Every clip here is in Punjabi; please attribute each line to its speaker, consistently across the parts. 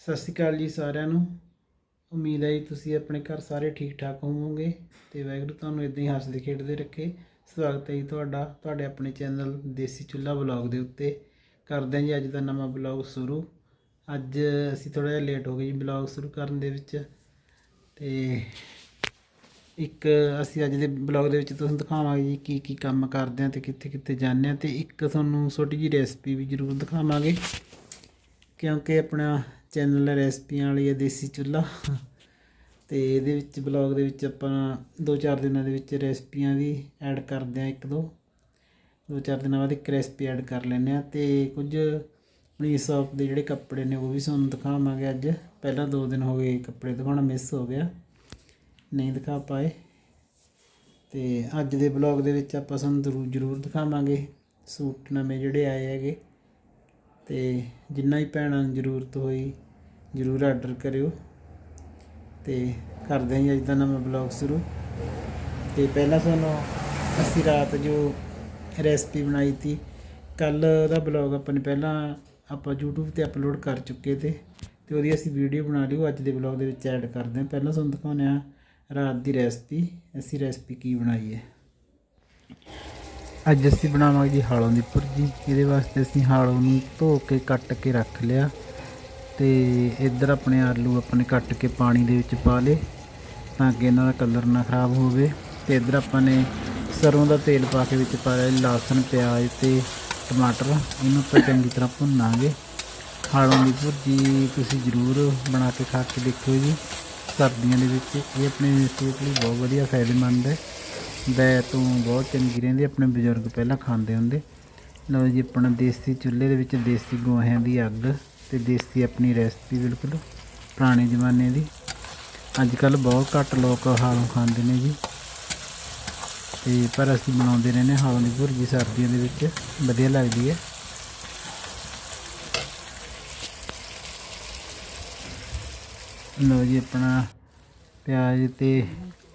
Speaker 1: ਸਤਿ ਸ਼੍ਰੀ ਅਕਾਲ ਜੀ ਸਾਰਿਆਂ ਨੂੰ। ਉਮੀਦ ਹੈ ਜੀ ਤੁਸੀਂ ਆਪਣੇ ਘਰ ਸਾਰੇ ਠੀਕ ਠਾਕ ਹੋਵੋਗੇ ਤੇ ਵਾਹਿਗੁਰੂ ਤੁਹਾਨੂੰ ਇਦਾਂ ਹੀ ਹੱਸਦੇ ਖੇਡਦੇ ਰੱਖੇ। ਸਵਾਗਤ ਹੈ ਜੀ ਤੁਹਾਡਾ, ਤੁਹਾਡੇ ਆਪਣੇ ਚੈਨਲ ਦੇਸੀ ਚੁੱਲ੍ਹਾ ਬਲੌਗ ਦੇ ਉੱਤੇ। ਕਰਦੇ ਹਾਂ ਜੀ ਅੱਜ ਦਾ ਨਵਾਂ ਬਲੌਗ ਸ਼ੁਰੂ। ਅੱਜ ਅਸੀਂ ਥੋੜਾ ਜਿਹਾ ਲੇਟ ਹੋ ਗਏ ਜੀ ਬਲੌਗ ਸ਼ੁਰੂ ਕਰਨ ਦੇ ਵਿੱਚ। ਤੇ ਇੱਕ ਅਸੀਂ ਅੱਜ ਦੇ ਬਲੌਗ ਦੇ ਵਿੱਚ ਤੁਹਾਨੂੰ ਦਿਖਾਵਾਂਗੇ ਜੀ ਕੀ ਕੀ ਕੰਮ ਕਰਦੇ ਹਾਂ ਤੇ ਕਿੱਥੇ ਕਿੱਥੇ ਜਾਂਦੇ ਹਾਂ। ਤੇ ਇੱਕ ਤੁਹਾਨੂੰ ਛੋਟੀ ਜਿਹੀ ਰੈਸਪੀ ਵੀ ਜ਼ਰੂਰ ਦਿਖਾਵਾਂਗੇ। ਕਿਉਂਕਿ ਆਪਣਾ ਚੈਨਲ ਰੈਸਪੀਆਂ ਵਾਲੀ ਹੈ ਦੇਸੀ ਚੁੱਲ੍ਹਾ। ਤੇ ਇਹਦੇ ਵਿੱਚ ਬਲੌਗ ਦੇ ਵਿੱਚ ਆਪਾਂ ਦੋ ਚਾਰ ਦਿਨਾਂ ਦੇ ਵਿੱਚ ਰੈਸਪੀਆਂ ਵੀ ਐਡ ਕਰਦੇ ਆ, ਇੱਕ ਦੋ। ਦੋ ਚਾਰ ਦਿਨਾਂ ਬਾਅਦ ਇੱਕ ਰੈਸਪੀ ਐਡ ਕਰ ਲੈਂਦੇ ਆ। ਤੇ ਕੁਝ ਆਪਣੀ ਸ਼ੌਪ ਦੇ ਜਿਹੜੇ ਕੱਪੜੇ ਨੇ, ਉਹ ਵੀ ਤੁਹਾਨੂੰ ਦਿਖਾਵਾਂਗੇ ਅੱਜ। ਪਹਿਲਾਂ ਦੋ ਦਿਨ ਹੋ ਗਏ ਕੱਪੜੇ ਦਿਖਾਉਣਾ ਮਿਸ ਹੋ ਗਿਆ। ਨਹੀਂ ਦਿਖਾ ਪਾਏ। ਤੇ ਅੱਜ ਦੇ ਬਲੌਗ ਦੇ ਵਿੱਚ ਆਪਾਂ ਤੁਹਾਨੂੰ ਜ਼ਰੂਰ ਜ਼ਰੂਰ ਦਿਖਾਵਾਂਗੇ। ਸੂਟ ਨਵੇਂ ਜਿਹੜੇ ਆਏ ਹੈਗੇ। ਤੇ ਜਿੰਨਾ ਹੀ ਭੈਣਾਂ ਨੂੰ ਜ਼ਰੂਰਤ ਹੋਈ ਜ਼ਰੂਰ ਆਰਡਰ ਕਰਿਓ। ਤੇ ਕਰਦੇ ਹਾਂ ਜੀ ਅੱਜ ਦਾ ਨਵਾਂ ਬਲੌਗ ਸ਼ੁਰੂ। ਤੇ ਪਹਿਲਾਂ ਤੁਹਾਨੂੰ ਅਸੀਂ ਰਾਤ ਜੋ ਰੈਸਪੀ ਬਣਾਈ ਤੀ ਕੱਲ ਦਾ ਬਲੌਗ ਆਪਾਂ ਨੇ ਪਹਿਲਾਂ ਆਪਾਂ YouTube ਤੇ ਅਪਲੋਡ ਕਰ ਚੁੱਕੇ ਤੇ ਤੇ ਉਹਦੀ ਅਸੀਂ ਵੀਡੀਓ ਬਣਾ ਲਿਓ, ਅੱਜ ਦੇ ਬਲੌਗ ਦੇ ਵਿੱਚ ਐਡ ਕਰਦੇ ਹਾਂ। ਪਹਿਲਾਂ ਤੁਹਾਨੂੰ ਦਿਖਾਉਂਦੇ ਆ ਰਾਤ ਦੀ ਰੈਸਪੀ ਅਸੀਂ ਰੈਸਪੀ ਕੀ ਬਣਾਈ ਹੈ। ਅੱਜ ਅਸੀਂ ਬਣਾਵਾਂਗੇ ਜੀ ਹਾਲੋਂ ਦੀ ਭੁਰਜੀ, ਇਹਦੇ ਵਾਸਤੇ ਅਸੀਂ ਹਾਲੋਂ ਨੂੰ ਧੋ ਕੇ ਕੱਟ ਕੇ ਰੱਖ ਲਿਆ। ਤੇ ਇੱਧਰ ਆਪਣੇ ਆਲੂ ਆਪਣੇ ਕੱਟ ਕੇ ਪਾਣੀ ਦੇ ਵਿੱਚ ਪਾ ਲਏ ਤਾਂ ਕਿ ਇਹਨਾਂ ਦਾ ਕਲਰ ਨਾ ਖਰਾਬ ਹੋਵੇ ਤੇ ਇੱਧਰ ਆਪਾਂ ਨੇ ਸਰੋਂ ਦਾ ਤੇਲ ਪਾ ਕੇ ਵਿੱਚ ਪਾ ਲਿਆ ਲਸਣ, ਪਿਆਜ਼ ਤੇ ਟਮਾਟਰ। ਇਹਨੂੰ ਆਪਾਂ ਚੰਗੀ ਤਰ੍ਹਾਂ ਭੁੰਨਾਂਗੇ। ਹਾਲੋਂ ਦੀ ਭੁਰਜੀ ਤੁਸੀਂ ਜ਼ਰੂਰ ਬਣਾ ਕੇ ਖਾ ਕੇ ਦੇਖਿਓ ਜੀ। ਸਰਦੀਆਂ ਦੇ ਵਿੱਚ ਇਹ ਆਪਣੇ ਸਿਹਤ ਲਈ ਬਹੁਤ ਵਧੀਆ, ਫਾਇਦੇਮੰਦ ਹੈ। ਦੈ ਤੋਂ ਬਹੁਤ ਚੰਗੀ ਰਹਿੰਦੀ, ਆਪਣੇ ਬਜ਼ੁਰਗ ਪਹਿਲਾਂ ਖਾਂਦੇ ਹੁੰਦੇ। ਲਓ ਜੀ, ਆਪਣਾ ਦੇਸੀ ਚੁੱਲ੍ਹੇ ਦੇ ਵਿੱਚ ਦੇਸੀ ਗੋਹਿਆਂ ਦੀ ਅੱਗ। ਤੇ ਦੇਸੀ ਆਪਣੀ ਰੈਸਪੀ ਬਿਲਕੁਲ ਪੁਰਾਣੇ ਜ਼ਮਾਨੇ ਦੀ। ਅੱਜ ਕੱਲ ਬਹੁਤ ਘੱਟ ਲੋਕ ਹਾਲੋਂ ਖਾਂਦੇ ਨੇ ਜੀ। ਤੇ ਪਰ ਅਸੀਂ ਬਣਾਉਂਦੇ ਰਹਿੰਦੇ ਹਾਂ ਹਾਲੋਂ ਦੀ ਭੁਰਜੀ ਸਰਦੀਆਂ ਦੇ ਵਿੱਚ। ਵਧੀਆ ਲੱਗਦੀ ਹੈ। ਲਓ ਜੀ ਆਪਣਾ ਪਿਆਜ਼ ਤੇ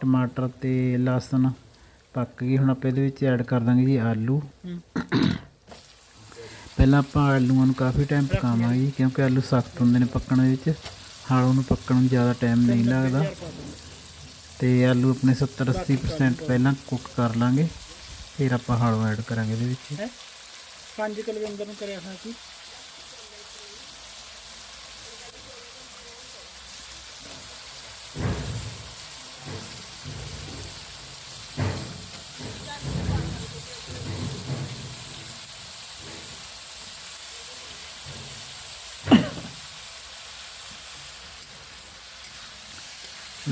Speaker 1: ਟਮਾਟਰ ਤੇ ਲਸਣ ਪੱਕ ਗਈ ਹੁਣ ਆਪਾਂ ਇਹਦੇ ਵਿੱਚ ਐਡ ਕਰ ਦਾਂਗੇ ਜੀ ਆਲੂ। ਪਹਿਲਾਂ ਆਪਾਂ ਆਲੂਆਂ ਨੂੰ ਕਾਫੀ ਟਾਈਮ ਪਕਾਵਾਂਗੇ, ਕਿਉਂਕਿ ਆਲੂ ਸਖਤ ਹੁੰਦੇ ਨੇ ਪੱਕਣ ਦੇ ਵਿੱਚ। ਆਲੂ ਨੂੰ ਪੱਕਣ ਨੂੰ ਜ਼ਿਆਦਾ ਟਾਈਮ ਨਹੀਂ ਲੱਗਦਾ। ਤੇ ਆਲੂ ਆਪਣੇ 70 80% ਪਹਿਲਾਂ ਕੁੱਕ ਕਰ ਲਾਂਗੇ, ਫਿਰ ਆਪਾਂ ਹਾਲੋਂ ਐਡ ਕਰਾਂਗੇ ਇਹਦੇ ਵਿੱਚ।
Speaker 2: ਪੰਜ ਕੁਲਵਿੰਦਰ ਨੂੰ ਕਰਿਆ ਹੋਇਆ ਸੀ।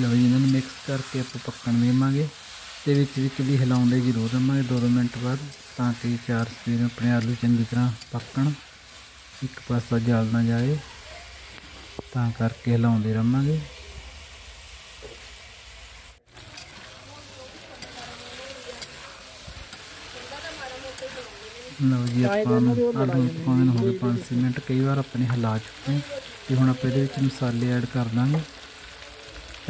Speaker 1: ਲਓ ਜੀ ਇਹਨਾਂ ਨੂੰ ਮਿਕਸ ਕਰਕੇ ਆਪਾਂ ਪੱਕਣ ਦੇਵਾਂਗੇ। ਤੇ ਵਿੱਚ ਵਿੱਚ ਵੀ ਹਿਲਾਉਂਦੇ ਜ਼ਰੂਰ ਰਹਾਂਗੇ 2-2 ਮਿੰਟ ਬਾਅਦ ਤਾਂ ਕਿ ਚਾਰ ਸਪੀਡ ਆਪਣੇ ਆਲੂ ਚੰਗੀ ਤਰ੍ਹਾਂ ਪੱਕਣ ਇੱਕ ਪਾਸਾ ਜਲ ਨਾ ਜਾਏ। ਤਾਂ ਕਰਕੇ ਹਿਲਾਉਂਦੇ ਰਹਾਂਗੇ ਲਓ ਜੀ ਆਪਾਂ ਨੂੰ ਆਲੂ ਨੂੰ ਹੋ ਗਏ 5 ਮਿੰਟ ਕਈ ਵਾਰ ਆਪਣੇ ਹਿਲਾ ਚੁੱਕੇ ਤੇ ਹੁਣ ਆਪਾਂ ਇਹਦੇ ਵਿੱਚ ਮਸਾਲੇ ਐਡ ਕਰ ਦਾਂਗੇ।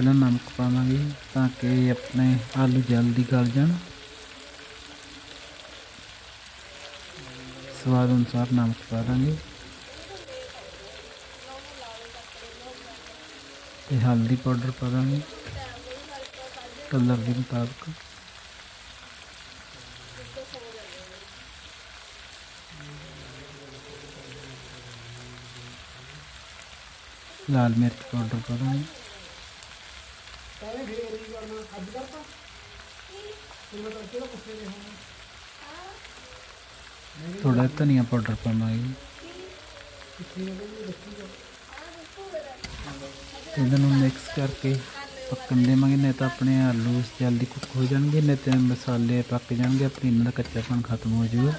Speaker 1: ਪਹਿਲਾਂ ਨਮਕ ਪਾਵਾਂਗੇ ਤਾਂ ਕਿ ਆਪਣੇ ਆਲੂ ਜਲਦੀ ਗਲ ਜਾਣ ਸਵਾਦ ਅਨੁਸਾਰ ਨਮਕ ਪਾ ਦਾਂਗੇ ਤੇ ਹਲਦੀ ਪਾਊਡਰ ਪਾ ਦਾਂਗੇ ਕਲਰ ਦੇ ਮੁਤਾਬਕ ਲਾਲ ਮਿਰਚ ਪਾਊਡਰ ਪਾ ਦਾਂਗੇ ਥੋੜਾ ਧਨੀਆ ਪਾਊਡਰ ਪਾਵਾਂਗੇ ਇਹਨਾਂ ਨੂੰ ਮਿਕਸ ਕਰਕੇ ਪੱਕਣ ਦੇਵਾਂਗੇ ਨਹੀਂ ਤਾਂ ਆਪਣੇ ਆਲੂ ਜਲਦੀ ਕੁੱਕ ਹੋ ਜਾਣਗੇ ਨਹੀਂ ਤਾਂ ਮਸਾਲੇ ਪੱਕ ਜਾਣਗੇ ਆਪਣੀ ਇਹਨਾਂ ਦਾ ਕੱਚਾਪਣ ਖਤਮ ਹੋ ਜਾਊਗਾ।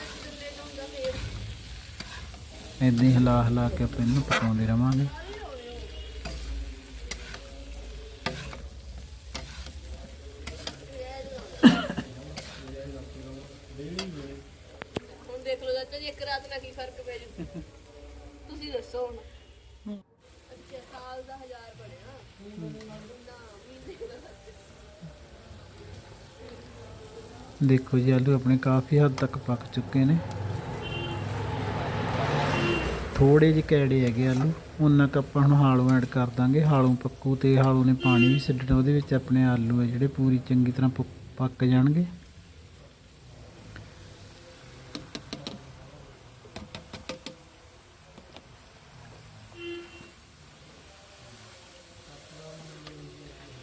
Speaker 1: ਇਦਾਂ ਹੀ ਹਿਲਾ ਹਿਲਾ ਕੇ ਆਪਾਂ ਇਹਨੂੰ ਪਕਾਉਂਦੇ ਰਵਾਂਗੇ।
Speaker 3: ਹੁਣ ਦੇਖ ਲਓ ਚਾਚਾ ਜੀ, ਇੱਕ ਰਾਤ ਨਾਲ ਕੀ ਫ਼ਰਕ ਪੈ ਜੂ। ਤੁਸੀਂ ਦੱਸੋ ਹੁਣ। ਅੱਛਾ, ਸਾਲ ਦਾ ਹਜ਼ਾਰ ਬਣਿਆ। ਨਾ ਮਹੀਨੇ ਦਾ
Speaker 1: ਦੇਖੋ ਜੀ, ਆਲੂ ਆਪਣੇ ਕਾਫੀ ਹੱਦ ਤੱਕ ਪੱਕ ਚੁੱਕੇ ਨੇ। ਥੋੜੇ ਜਿਹੇ ਕੈੜੇ ਹੈਗੇ ਆਲੂ, ਉਹਨਾਂ ਕੁ ਆਪਾਂ ਹੁਣ ਹਾਲੂ ਐਡ ਕਰ ਦਾਂਗੇ। ਹਾਲੂ ਪੱਕੂ ਤੇ ਹਾਲੂ ਨੇ ਪਾਣੀ ਵੀ ਛੱਡਣਾ, ਉਹਦੇ ਵਿੱਚ ਆਪਣੇ ਆਲੂ ਹੈ ਜਿਹੜੇ ਪੂਰੀ ਚੰਗੀ ਤਰ੍ਹਾਂ ਪ- ਪੱਕ ਜਾਣਗੇ।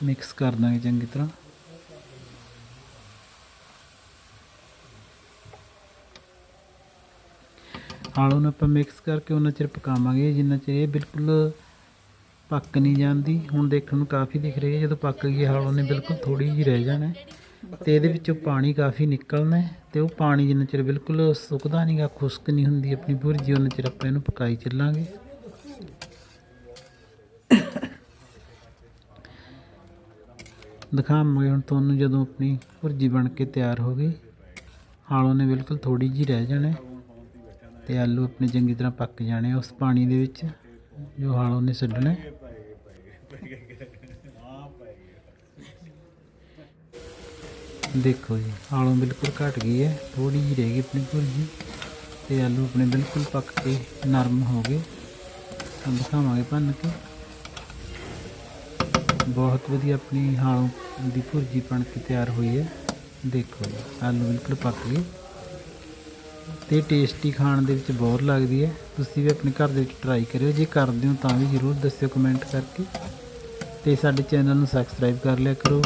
Speaker 1: ਮਿਕਸ ਕਰ ਦਾਂਗੇ ਚੰਗੀ ਤਰ੍ਹਾਂ। ਆਲੂ ਨੂੰ ਆਪਾਂ ਮਿਕਸ ਕਰਕੇ ਉਹਨਾਂ ਚਿਰ ਪਕਾਵਾਂਗੇ। ਜਿੰਨਾ ਚਿਰ ਇਹ ਬਿਲਕੁਲ ਪੱਕ ਨਹੀਂ ਜਾਂਦੀ। ਹੁਣ ਦੇਖਣ ਨੂੰ ਕਾਫੀ ਦਿਖ ਰਹੀ ਹੈ। ਜਦੋਂ ਪੱਕ ਗਈ ਆਲੂ ਨੇ ਬਿਲਕੁਲ ਥੋੜੀ ਜਿਹੀ ਰਹਿ ਜਾਣਾ ਹੈ। ਤੇ ਇਹਦੇ ਵਿੱਚੋਂ ਪਾਣੀ ਕਾਫੀ ਨਿਕਲਣਾ ਹੈ ਤੇ ਉਹ ਪਾਣੀ ਜਿੰਨਾ ਚਿਰ ਬਿਲਕੁਲ ਸੁੱਕਦਾ ਨਹੀਂਗਾ ਖੁਸ਼ਕ ਨਹੀਂ ਹੁੰਦੀ ਆਪਣੀ ਭੁਰਜੀ, ਉਹਨਾਂ ਚਿਰ ਆਪਾਂ ਇਹਨੂੰ ਪਕਾਈ ਚੱਲਾਂਗੇ। ਦਿਖਾਵਾਂਗੇ ਹੁਣ ਤੁਹਾਨੂੰ ਜਦੋਂ ਆਪਣੀ ਭੁਰਜੀ ਬਣ ਕੇ ਤਿਆਰ ਹੋ ਗਈ। ਆਲੂ ਨੇ ਬਿਲਕੁਲ ਥੋੜੀ ਜਿਹੀ ਰਹਿ ਜਾਣਾ ਹੈ ਤੇ ਆਲੂ ਆਪਣੇ ਚੰਗੀ ਤਰ੍ਹਾਂ ਪੱਕ ਜਾਣੇ ਉਸ ਪਾਣੀ ਦੇ ਵਿੱਚ ਜੋ ਆਲੂ ਨੇ ਛੱਡਣਾ। ਦੇਖੋ ਜੀ, ਆਲੂ ਬਿਲਕੁਲ ਘਟ ਗਈ ਹੈ ਥੋੜੀ ਜਿਹੀ ਰਹਿ ਗਈ ਆਪਣੀ ਭੁਰਜੀ ਤੇ ਆਲੂ ਆਪਣੇ ਬਿਲਕੁਲ ਪੱਕ ਕੇ ਨਰਮ ਹੋ ਗਏ। ਦਿਖਾਵਾਂਗੇ ਭੰਨ ਕੇ। ਬਹੁਤ ਵਧੀਆ ਆਪਣੀ ਆਲੂ ਦੀ ਭੁਰਜੀ ਬਣ ਕੇ ਤਿਆਰ ਹੋਈ ਹੈ। ਦੇਖੋ ਜੀ, ਆਲੂ ਬਿਲਕੁਲ ਪੱਕ ਗਏ। ਤੇ ਟੇਸਟੀ ਖਾਣ ਦੇ ਵਿੱਚ ਬਹੁਤ ਲੱਗਦੀ ਹੈ। ਤੁਸੀਂ ਵੀ ਆਪਣੇ ਘਰ ਦੇ ਵਿੱਚ ਟਰਾਈ ਕਰਿਓ। ਜੇ ਕਰਦੇ ਹੋ ਤਾਂ ਵੀ ਜ਼ਰੂਰ ਦੱਸਿਓ ਕਮੈਂਟ ਕਰਕੇ। ਤੇ ਸਾਡੇ ਚੈਨਲ ਨੂੰ ਸਬਸਕ੍ਰਾਈਬ ਕਰ ਲਿਆ ਕਰੋ।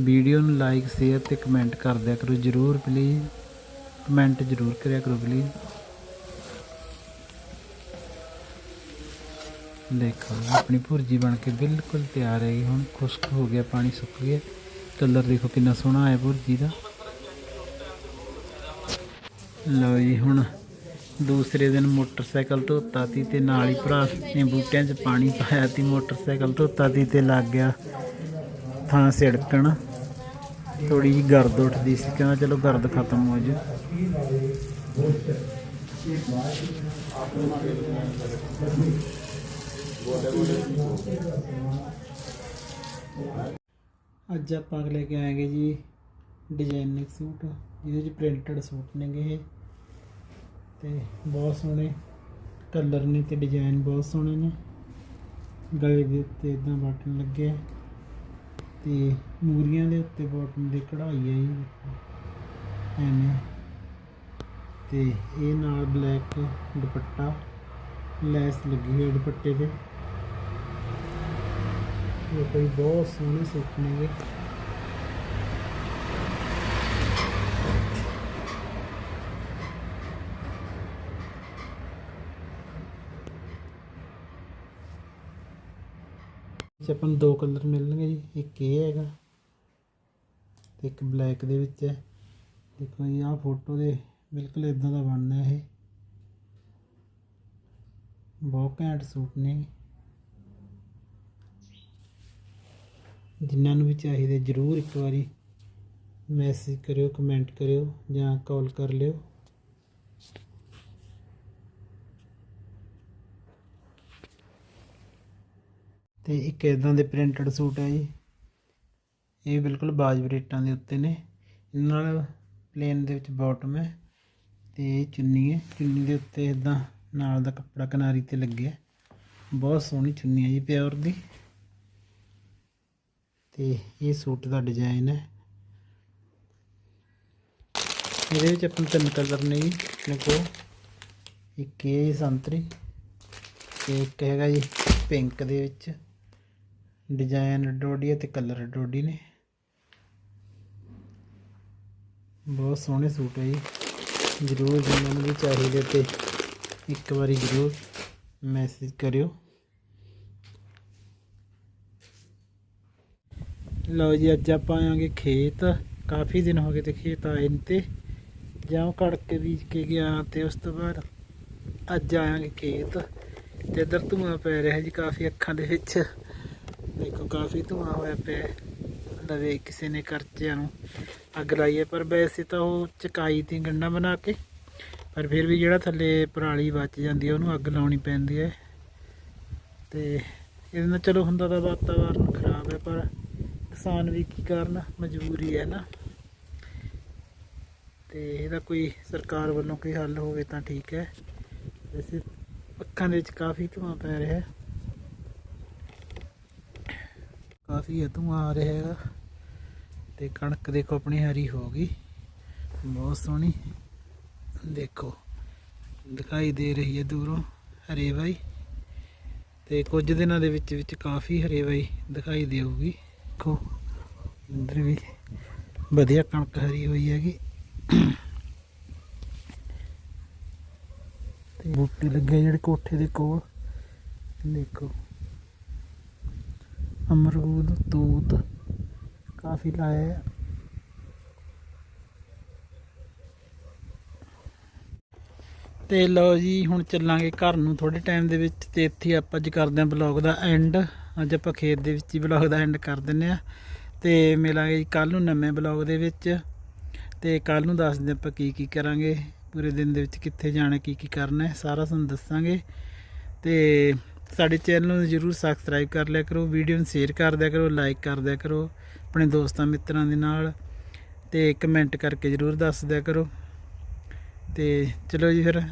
Speaker 1: ਵੀਡੀਓ ਨੂੰ ਲਾਈਕ ਸ਼ੇਅਰ ਤੇ ਕਮੈਂਟ ਕਰ ਦਿਆ ਕਰੋ। ਜ਼ਰੂਰ ਪਲੀਜ਼ ਕਮੈਂਟ ਜ਼ਰੂਰ ਕਰਿਆ ਕਰੋ ਪਲੀਜ਼ ਦੇਖੋ ਆਪਣੀ ਭੁਰਜੀ ਬਣ ਕੇ ਬਿਲਕੁਲ ਤਿਆਰ ਹੈ ਹੁਣ ਖੁਸ਼ਕ ਹੋ ਗਿਆ, ਪਾਣੀ ਸੁੱਕ ਗਿਆ। ਕਲਰ ਦੇਖੋ ਕਿੰਨਾ ਸੋਹਣਾ ਆਇਆ ਭੁਰਜੀ ਦਾ। ਲਓ ਜੀ, ਹੁਣ ਦੂਸਰੇ ਦਿਨ ਮੋਟਰਸਾਈਕਲ ਧੋਤਾ ਤੀ ਤੇ ਨਾਲ ਹੀ ਭਰਾ ਨੇ ਬੂਟਿਆਂ 'ਚ ਪਾਣੀ ਪਾਇਆ ਤੀ ਮੋਟਰਸਾਈਕਲ ਧੋਤਾ ਤੀ ਤੇ ਲੱਗ ਗਿਆ ਥਾਂ ਸਿੜਕਣ। ਥੋੜੀ ਜੀ ਗਰਦ ਉੱਠਦੀ ਸੀ, ਕਹਿੰਦਾ ਚਲੋ ਗਰਦ ਖਤਮ ਹੋ ਜਾ ਅੱਜ ਆਪਾਂ ਲੈ ਕੇ ਆਏਗੇ ਜੀ ਡਿਜ਼ਾਈਨਿੰਗ ਸੂਟ, ਜਿਹਦੇ ਚ ਪ੍ਰਿੰਟਡ ਸੂਟ ਨੇਗੇ ਇਹ। ਤੇ ਬਹੁਤ ਸੋਹਣੇ ਕਲਰ ਨੇ ਤੇ ਡਿਜ਼ਾਈਨ ਬਹੁਤ ਸੋਹਣੇ ਨੇ। ਗਲੇ ਦੇ ਉੱਤੇ ਇਦਾਂ ਬਟਨ ਲੱਗੇ ਆ। ਤੇ ਮੂਰੀਆਂ ਦੇ ਉੱਤੇ ਬਟਨ ਦੀ ਕਢਾਈ ਹੈ ਜੀ। ਦੇਖੋ। ਐਵੇਂ। ਤੇ ਇਹ ਨਾਲ ਬਲੈਕ ਦੁਪੱਟਾ। ਲੈਸ ਲੱਗੀ ਹੋਈ ਦੁਪੱਟੇ ਤੇ। ਇਹ ਕੋਈ ਬਹੁਤ ਸੋਹਣੇ ਸੂਟ ਨੇਗੇ ਚ ਆਪਾਂ ਨੂੰ ਦੋ ਕਲਰ ਮਿਲਣਗੇ ਜੀ। ਇੱਕ ਇਹ ਹੈਗਾ ਤੇ ਇੱਕ ਬਲੈਕ ਦੇ ਵਿੱਚ ਹੈ। ਦੇਖੋ ਜੀ, ਆਹ ਫੋਟੋ ਦੇ ਬਿਲਕੁਲ ਇਦਾਂ ਦਾ ਬਣਨਾ ਇਹ। ਬਹੁਤ ਘੈਂਟ ਸੂਟ ਨੇ। ਜਿਨ੍ਹਾਂ ਨੂੰ ਵੀ ਚਾਹੀਦੇ ਜਰੂਰ ਇੱਕ ਵਾਰੀ ਮੈਸੇਜ ਕਰਿਓ ਕਮੈਂਟ ਕਰਿਓ ਜਾਂ ਕਾਲ ਕਰ ਲਿਓ। ਤੇ ਇੱਕ ਇਦਾਂ ਦੇ ਪ੍ਰਿੰਟਡ ਸੂਟ ਹੈ ਜੀ। ਇਹ ਬਿਲਕੁਲ ਬਾਜਬ ਰੇਟਾਂ ਦੇ ਉੱਤੇ ਨੇ। ਇਹਨਾਂ ਨਾਲ ਪਲੇਨ ਦੇ ਵਿੱਚ ਬਾਟਮ ਹੈ ਤੇ ਇਹ ਚੁੰਨੀ ਹੈ। ਚੁੰਨੀ ਦੇ ਉੱਤੇ ਇਦਾਂ ਨਾਲ ਦਾ ਕੱਪੜਾ ਕਿਨਾਰੀ ਤੇ ਲੱਗਿਆ ਬਹੁਤ ਸੋਹਣੀ ਚੁੰਨੀ ਹੈ ਜੀ ਪਿਓਰ ਦੀ। ਤੇ ਇਹ ਸੂਟ ਦਾ ਡਿਜ਼ਾਈਨ ਹੈ। ਇਹਦੇ ਵਿੱਚ ਆਪਣੇ ਤਿੰਨ ਕਲਰ ਨੇ ਜੀ। ਆਪਣੇ ਕੋਲ ਇੱਕ ਇਹ ਜੀ ਸੰਤਰੀ ਤੇ ਇੱਕ ਹੈਗਾ ਜੀ ਪਿੰਕ ਦੇ ਵਿੱਚ। ਡਿਜ਼ਾਈਨ ਡੋਡੀ ਹੈ ਤੇ ਕਲਰ ਡੋਡੀ ਨੇ। ਬਹੁਤ ਸੋਹਣੇ ਸੂਟ ਹੈ ਜੀ। ਜ਼ਰੂਰ ਜਿਨ੍ਹਾਂ ਨੂੰ ਵੀ ਚਾਹੀਦੇ ਤੇ ਇੱਕ ਵਾਰੀ ਜ਼ਰੂਰ ਮੈਸੇਜ ਕਰਿਓ। ਲਓ ਜੀ, ਅੱਜ ਆਪਾਂ ਆਵਾਂਗੇ ਖੇਤ। ਕਾਫੀ ਦਿਨ ਹੋ ਗਏ ਤੇ ਖੇਤ ਆਏ ਨੂੰ ਤੇ। ਜਾਂ ਕੇ ਬੀਜ ਕੇ ਗਿਆ ਤੇ ਉਸ ਤੋਂ ਬਾਅਦ ਅੱਜ ਆਵਾਂਗੇ ਖੇਤ। ਤੇ ਇੱਧਰ ਧੂਆਂ ਪੈ ਰਿਹਾ ਜੀ ਕਾਫੀ ਅੱਖਾਂ ਦੇ ਵਿੱਚ। ਦੇਖੋ, ਕਾਫੀ ਧੂਆਂ ਹੋਇਆ ਪਿਆ। ਲਵੇ ਕਿਸੇ ਨੇ ਕਰਚਿਆਂ ਨੂੰ ਅੱਗ ਲਾਈ ਹੈ। ਪਰ ਵੈਸੇ ਤਾਂ ਉਹ ਚਕਾਈ ਦੀ ਗੰਡਾ ਬਣਾ ਕੇ ਪਰ ਫਿਰ ਵੀ ਜਿਹੜਾ ਥੱਲੇ ਪਰਾਲੀ ਬਚ ਜਾਂਦੀ ਹੈ ਉਹਨੂੰ ਅੱਗ ਲਾਉਣੀ ਪੈਂਦੀ ਹੈ ਤੇ ਇਹਦੇ ਨਾਲ ਚਲੋ ਹੁੰਦਾ ਤਾਂ ਵਾਤਾਵਰਨ ਖਰਾਬ ਹੈ ਪਰ ਕਿਸਾਨ ਵੀ ਕੀ ਕਰਨ, ਮਜਬੂਰੀ ਹੈ ਨਾ। ਤੇ ਇਹਦਾ ਕੋਈ ਸਰਕਾਰ ਵੱਲੋਂ ਕੋਈ ਹੱਲ ਹੋਵੇ ਤਾਂ ਠੀਕ ਹੈ ਵੈਸੇ ਅੱਖਾਂ ਦੇ ਵਿੱਚ ਕਾਫੀ ਧੂਆਂ ਪੈ ਰਿਹਾ ਹੈ ਕਾਫੀ ਹੈ ਧੂਆਂ ਆ ਰਿਹਾ ਹੈਗਾ। ਤੇ ਕਣਕ ਦੇਖੋ, ਆਪਣੀ ਹਰੀ ਹੋ ਗਈ। ਬਹੁਤ ਸੋਹਣੀ। ਦੇਖੋ, ਦਿਖਾਈ ਦੇ ਰਹੀ ਹੈ ਦੂਰੋਂ ਹਰੇਵਾਈ ਤੇ ਕੁਝ ਦਿਨਾਂ ਦੇ ਵਿੱਚ ਵਿੱਚ ਕਾਫੀ ਹਰੇਵਾਈ ਦਿਖਾਈ ਦੇਊਗੀ। ਦੇਖੋ ਅੰਦਰ ਵੀ ਵਧੀਆ ਕਣਕ ਹਰੀ ਹੋਈ ਹੈਗੀ। ਤੇ ਬੂਟੇ ਲੱਗੇ ਜਿਹੜੇ ਕੋਠੇ ਦੇ ਕੋਲ। ਦੇਖੋ, ਅਮਰੂਦ, ਤੂਤ ਕਾਫੀ ਲਾਇਆ ਤੇ ਲਓ ਜੀ, ਹੁਣ ਚੱਲਾਂਗੇ ਘਰ ਨੂੰ ਥੋੜੇ ਟਾਈਮ ਦੇ ਵਿੱਚ ਤੇ ਇੱਥੇ ਆਪਾਂ ਅੱਜ ਕਰਦੇ ਹਾਂ ਬਲੌਗ ਦਾ ਐਂਡ ਅੱਜ ਆਪਾਂ ਖੇਤ ਦੇ ਵਿੱਚ ਹੀ ਬਲੌਗ ਦਾ ਐਂਡ ਕਰ ਦਿੰਨੇ ਆ ਤੇ ਮਿਲਾਂਗੇ ਜੀ ਕੱਲ ਨੂੰ ਨਵੇਂ ਬਲੌਗ ਦੇ ਵਿੱਚ। ਤੇ ਕੱਲ ਨੂੰ ਦੱਸਦੇ ਆਪਾਂ ਕੀ ਕੀ ਕਰਾਂਗੇ, ਪੂਰੇ ਦਿਨ ਦੇ ਵਿੱਚ ਕਿੱਥੇ ਜਾਣਾ, ਕੀ ਕੀ ਕਰਨਾ ਹੈ, ਸਾਰਾ ਤੁਹਾਨੂੰ ਦੱਸਾਂਗੇ। ਤੇ ਸਾਡੇ ਚੈਨਲ ਨੂੰ ਜਰੂਰ ਸਬਸਕ੍ਰਾਈਬ ਕਰ ਲਿਆ ਕਰੋ ਵੀਡੀਓ ਨੂੰ ਸ਼ੇਅਰ ਕਰ ਦਿਆ ਕਰੋ ਲਾਈਕ ਕਰ ਦਿਆ ਕਰੋ, ਆਪਣੇ ਦੋਸਤਾਂ ਮਿੱਤਰਾਂ ਦੇ ਨਾਲ। ਤੇ ਕਮੈਂਟ ਕਰਕੇ ਜਰੂਰ ਦੱਸ ਦਿਆ ਕਰੋ। ਤੇ ਚਲੋ ਜੀ ਫਿਰ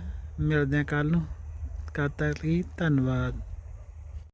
Speaker 1: ਮਿਲਦੇ ਹਾਂ ਕੱਲ ਨੂੰ। ਕਦ ਤੱਕ ਲਈ ਧੰਨਵਾਦ।